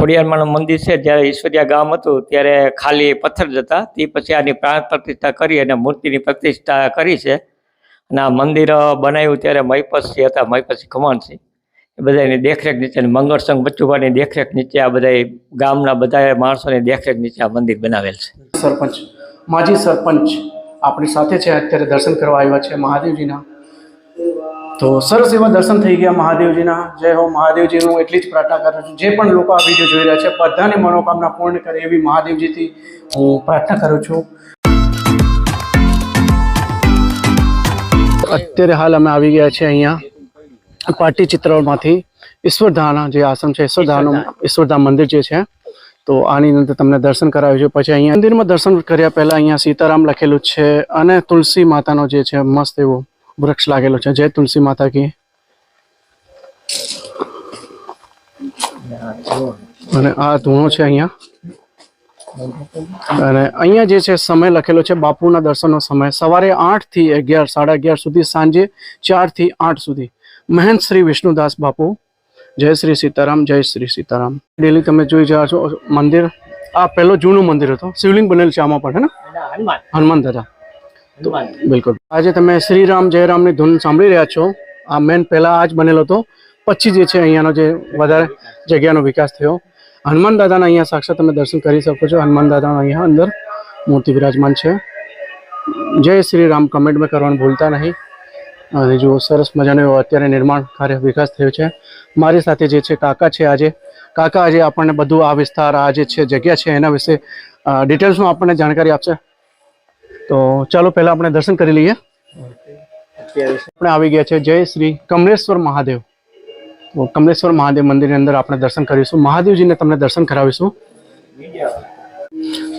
ખોડિયારમાંનું મંદિર છે, જ્યારે ઈશ્વરિયા ગામ હતું, ત્યારે ખાલી પથ્થર જ હતા. તે પછી આની પ્રાણ પ્રતિષ્ઠા કરી અને મૂર્તિની પ્રતિષ્ઠા કરી છે. અને આ મંદિર બનાવ્યું ત્યારે મહિપતસિંહ હતા, મહિપતસિંહ ખમણસિંહ. એ બધાની દેખરેખ નીચે અને મંગળસંઘ બચ્ચુભાઈની દેખરેખ નીચે આ બધા ગામના બધા માણસોની દેખરેખ નીચે આ મંદિર બનાવેલ છે. સરપંચ, માજી સરપંચ આપણી સાથે છે, અત્યારે દર્શન કરવા આવ્યા છે મહાદેવજીના. તો સરસ એવા દર્શન થઈ ગયા મહાદેવજીના. જય હો મહાદેવજીનું એટલી જ પ્રાર્થના કરું છું. જે પણ લોકો આ વીડિયો જોઈ રહ્યા છે, બધાની મનોકામના પૂર્ણ કરે એવી મહાદેવજીથી હું પ્રાર્થના કરું છું. અત્યારે હાલ અમે આવી ગયા છે અહીંયા પાટી ચિત્રમાંથી. ઈશ્વરધાના જે આશ્રમ છે, ઈશ્વરધાનું ઈશ્વરધામ મંદિર જે છે, તો આની અંદર તમને દર્શન કરાવ્યું છે. પછી અહીંયા મંદિરમાં દર્શન કર્યા પહેલાં અહીંયા સીતારામ લખેલું છે અને તુલસી માતાનો જે છે, મસ્ત એવો વૃક્ષ લાગેલો છે. જય તુલસી માતા કી અને આ ધૂણો છે અહીંયા. અને અહીંયા જે છે સમય લખેલો છે બાપુના દર્શનનો સમય. સવારે આઠથી અગિયાર સાડા અગિયાર સુધી સાંજે ચારથી આઠ સુધી. મહેંત શ્રી વિષ્ણુદાસ બાપુ. જય શ્રી સીતારામ જય શ્રી સીતારામ. ડેલી તમે જોઈ જાઓ છો મંદિર. આ પહેલો જૂનું મંદિર હતો. શિવલિંગ બનેલું છે આમાં પણ હે ને? હનુમાન દાદા. બિલકુલ. આજે તમે શ્રીરામ, જયરામની ધૂન સાંભળી રહ્યા છો. આ મેન પહેલા આ જ બનેલો હતો. પછી જે છે, અહીંયાનો જે વધારે જગ્યાનો વિકાસ થયો. હનુમાન દાદાના અહીંયા સાક્ષાત તમે દર્શન કરી શકો છો. હનુમાન દાદાના અહીંયા અંદર મૂર્તિ વિરાજમાન છે. જય શ્રી રામ કમેન્ટમાં કરવાનું ભૂલતા નહીં. અને જો સરસ મજાનો એવો અત્યારે નિર્માણ કાર્ય વિકાસ થયો છે. મારી સાથે જે છે, કાકા છે આજે. કાકા આજે આપણને બધું આ વિસ્તાર, આ જે છે, જગ્યા છે, એના વિશે ડિટેલ્સમાં આપણને જાણકારી આપશે. તો ચાલો પહેલા આપણે દર્શન કરી લઈએ. આપણે આવી ગયા છે જય શ્રી કમલેશ્વર મહાદેવ. તો કમલેશ્વર મહાદેવ મંદિરની અંદર આપણે દર્શન કરીશું. મહાદેવજીને તમને દર્શન કરાવીશું.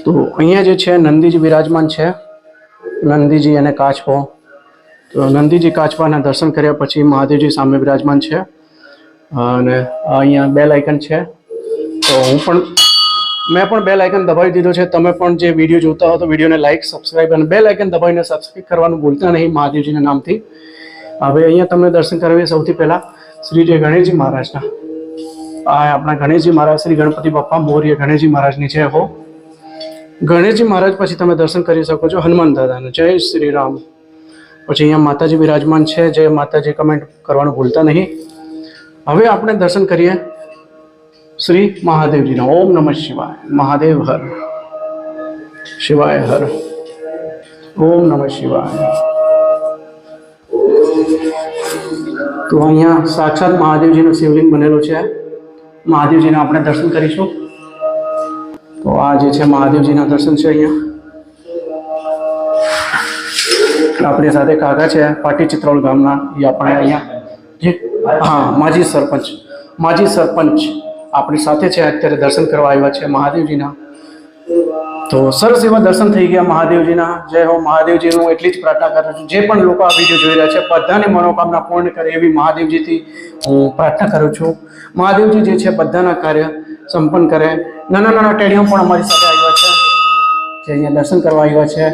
તો અહીંયા જે છે, નંદીજી વિરાજમાન છે. નંદીજી અને કાચપો. તો નંદીજી કાચપાના દર્શન કર્યા પછી મહાદેવજી સામે વિરાજમાન છે. અને અહીંયા બેલ આઇકન છે. તો હું પણ મેં પણ બેલ આઇકન દબાવી દીધો છે. તમે પણ જે વીડિયો જોતા હો તો વિડીયોને લાઇક સબસ્ક્રાઇબ અને બેલ આઇકન દબાવીને સબસ્ક્રાઇબ કરવાનું ભૂલતા નહીં મહાદેવજીના નામથી. હવે અહીંયા તમને દર્શન કરાવીએ સૌથી પહેલાં શ્રી જય ગણેશજી મહારાજના. આ આપણા ગણેશજી મહારાજ, શ્રી ગણપતિ બાપ્પા મોર્ય ગણેશજી મહારાજની છે હો. ગણેશજી મહારાજ પછી તમે દર્શન કરી શકો છો હનુમાન દાદાને. જય શ્રી રામ. પછી અહીંયા માતાજી બિરાજમાન છે. જય માતાજી કમેન્ટ કરવાનું ભૂલતા નહીં. હવે આપણે દર્શન કરીએ. શ્રી મહાદેવજીના, ઓમ નમઃ શિવાય, મહાદેવ હર, શિવાય હર, ઓમ નમઃ શિવાય. તો અહીંયા સાક્ષાત મહાદેવજીનું શિવલિંગ બનેલું છે. મહાદેવજીના આપણે દર્શન કરીશું. તો આ જે છે મહાદેવજીના દર્શન છે અહીંયા. આપણી સાથે કાકા છે, પાટી ચિત્રોલ ગામના, એ આપણે અહીંયા હા, માજી સરપંચ માજી સરપંચ. આપણી સાથે છે. અત્યારે દર્શન કરવા આવ્યા છે મહાદેવજીના. તો સરસ એવા દર્શન થઈ ગયા મહાદેવજીના. જય હો મહાદેવજી, હું એટલી જ પ્રાર્થના કરું છું. જે પણ લોકો આ વીડિયો જોઈ રહ્યા છે, બધાની મનોકામના પૂર્ણ કરે એવી મહાદેવજીથી હું પ્રાર્થના કરું છું. મહાદેવજી જે છે, બધાના કાર્ય સંપન્ન કરે. નાના નાના ટેડીઓ પણ અમારી સાથે આવ્યા છે. જે અહીંયા દર્શન કરવા આવ્યા છે.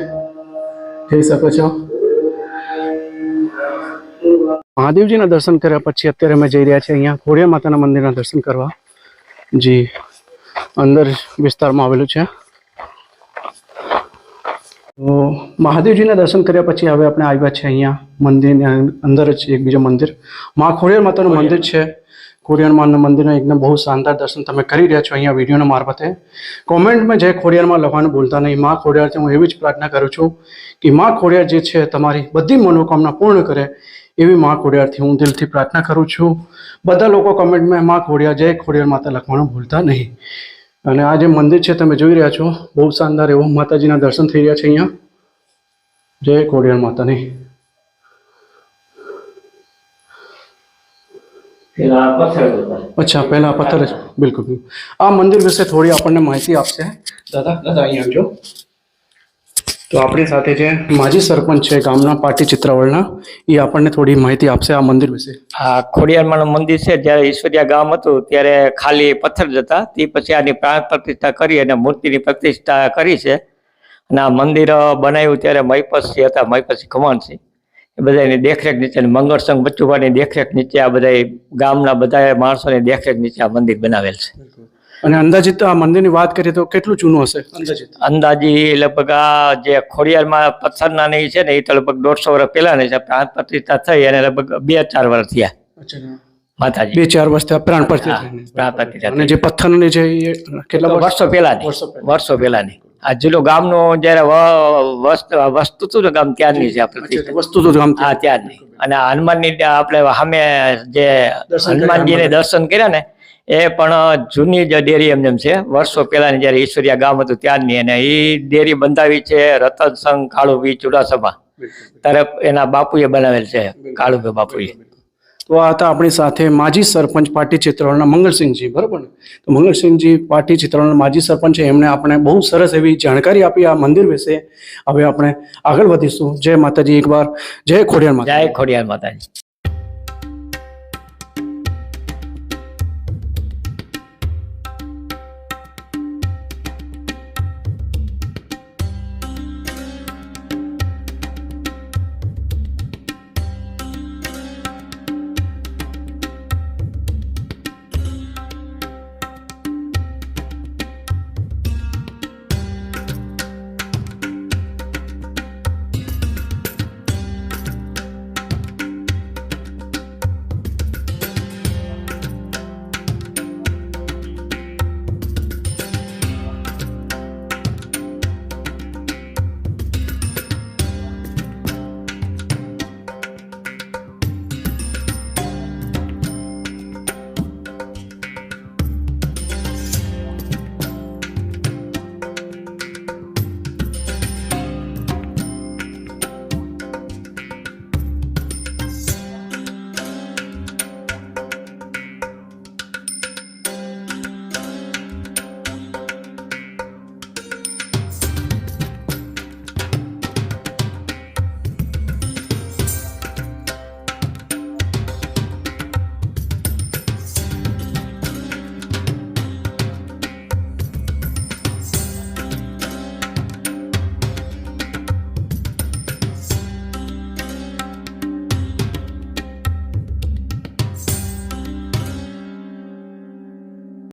જોઈ શકો છો. મહાદેવજીના દર્શન કર્યા પછી અત્યારે અમે જઈ રહ્યા છીએ અહીંયા. ખોડિયા માતાના મંદિરના દર્શન કરવા. જી અંદર વિસ્તારમાં આવેલું છે. તો મહાદેવજીના દર્શન કર્યા પછી હવે આપણે આવ્યા છે અહીંયા મંદિરની અંદર જ એક બીજું મંદિર. મા ખોડિયાર માતાનું મંદિર છે. ખોડિયાર માનું મંદિરના એકદમ બહુ શાનદાર દર્શન તમે કરી રહ્યા છો અહીંયા વિડીયોના મારફતે. કોમેન્ટમાં જય ખોડિયારમાં લખવાનું ભૂલતા નહીં. મા ખોડિયારથી હું એવી જ પ્રાર્થના કરું છું કે મા ખોડિયાર જે છે તમારી બધી મનોકામના પૂર્ણ કરે. એવી મા ખોડિયારથી હું દિલથી પ્રાર્થના કરું છું. બધા લોકો કમેન્ટમાં મા ખોડિયાર જય ખોડિયાર માતા લખવાનું ભૂલતા નહીં. અને આ જે મંદિર છે તમે જોઈ રહ્યા છો બહુ શાનદાર એવો માતાજીના દર્શન થઈ રહ્યા છે અહીંયા. જય ખોડિયાર માતાની. અચ્છા પહેલા પથ્થર બિલકુલ. આ મંદિર વિશે થોડી આપણને માહિતી આપશે. દાદા દાદા અહીંયા આવજો. તો આપણી સાથે જે માજી સરપંચ છે ગામના પાટી ચિત્રાવળના એ આપણને થોડી માહિતી આપશે આ મંદિર વિશે. આ ખોડિયારમાંનું મંદિર છે. જ્યારે ઈશ્વરિયા ગામ હતું ત્યારે ખાલી પથ્થર જ હતા. તે પછી આની પ્રાણ પ્રતિષ્ઠા કરી અને મૂર્તિની પ્રતિષ્ઠા કરી છે. અને આ મંદિર બનાવ્યું ત્યારે મહિપતસિંહ હતા મહિપતસિંહ ખમણસિંહ. એ બધાની દેખરેખ નીચે અને મંગળસંઘ બચ્ચુભાઈની દેખરેખ નીચે આ બધા ગામના બધા માણસોની દેખરેખ નીચે આ મંદિર બનાવેલ છે. અને અંદાજિત આ મંદિરની વાત કરીએ તો કેટલું જૂનું હશે અંદાજિત? અંદાજી લગભગ આ જે ખોડિયારમાં પથ્થરના નહીં છે ને એ તો લગભગ દોઢસો વર્ષ પહેલાની છે. પ્રાણ પ્રતિષ્ઠા થઈ અને લગભગ બે ચાર વર્ષ થયા. માતાજી. બે ચાર વર્ષ થયા પ્રાણ પ્રતિષ્ઠા અને જે પથ્થરની છે કેટલા વર્ષો પહેલાની વર્ષો પહેલા. વર્ષો પહેલાની. આ જિલ્લો ગામનું જયારે વસ્તુ ગામ ત્યારની છે વસ્તુ ગામ હા ત્યારની. અને હનુમાનની આપણે સામે જે હનુમાનજીને. દર્શન કર્યા ને એ પણ જૂની જ ડેરી એમ જેમ છે. વર્ષો પહેલાની જયારે ઈશ્વરિયા ગામ હતું ત્યારની અને એ ડેરી બંધાવી છે રતન સંઘ કાળુભી ચુડાસમા તરફ એના બાપુએ બનાવેલ છે કાળુભાઈ બાપુએ. તો આ હતા આપણી સાથે માજી સરપંચ પાટી ચિત્રોળના મંગળસિંહજી બરાબર ને? તો મંગળસિંહજી પાટી ચિત્રોળના માજી સરપંચ છે. એમણે આપણે બહુ સરસ એવી જાણકારી આપી આ મંદિર વિશે. હવે આપણે આગળ વધીશું. જય માતાજી એકવાર. જય ખોડિયાર માતા જય ખોડિયાર માતાજી.